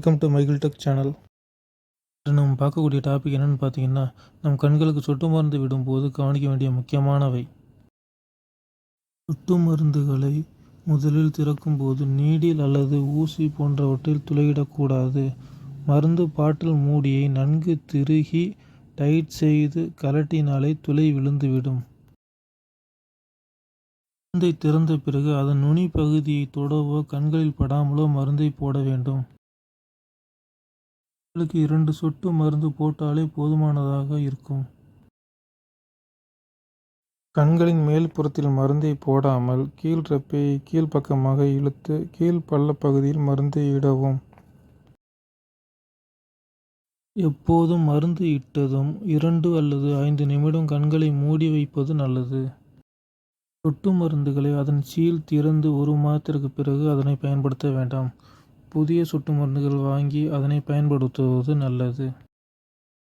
Welcome to Michael tech channel இன்று நம்ம பார்க்கக்கூடிய டாபிக் என்னென்னு பார்த்தீங்கன்னா நம் கண்களுக்கு சொட்டு மருந்து விடும்போது கவனிக்க வேண்டிய முக்கியமானவை. சொட்டு மருந்துகளை முதலில் திறக்கும்போது நீடில் அல்லது ஊசி போன்றவற்றில் துளையிடக்கூடாது. மருந்து பாட்டில் மூடியை நன்கு திருகி டைட் செய்து கலட்டினாலே துளை விழுந்துவிடும். மருந்தை திறந்த பிறகு அதன் நுனி பகுதியை தொடவோ கண்களில் படாமலோ மருந்தை போட வேண்டும். கண்களுக்கு இரண்டு சொட்டு மருந்து போட்டாலே போதுமானதாக இருக்கும். கண்களின் மேல் புறத்தில் மருந்தை போடாமல் கீழ் ரெப்பையை கீழ்ப்பக்கமாக இழுத்து கீழ் பள்ளப் பகுதியில் மருந்தை இடவும். எப்போதும் மருந்து இட்டதும் இரண்டு அல்லது ஐந்து நிமிடம் கண்களை மூடி வைப்பது நல்லது. சொட்டு மருந்துகளை அதன் சீல் திறந்து ஒரு மாதத்திற்கு பிறகு அதனை பயன்படுத்த வேண்டாம். புதிய சொட்டு மருந்துகள் வாங்கி அதனை பயன்படுத்துவது நல்லது.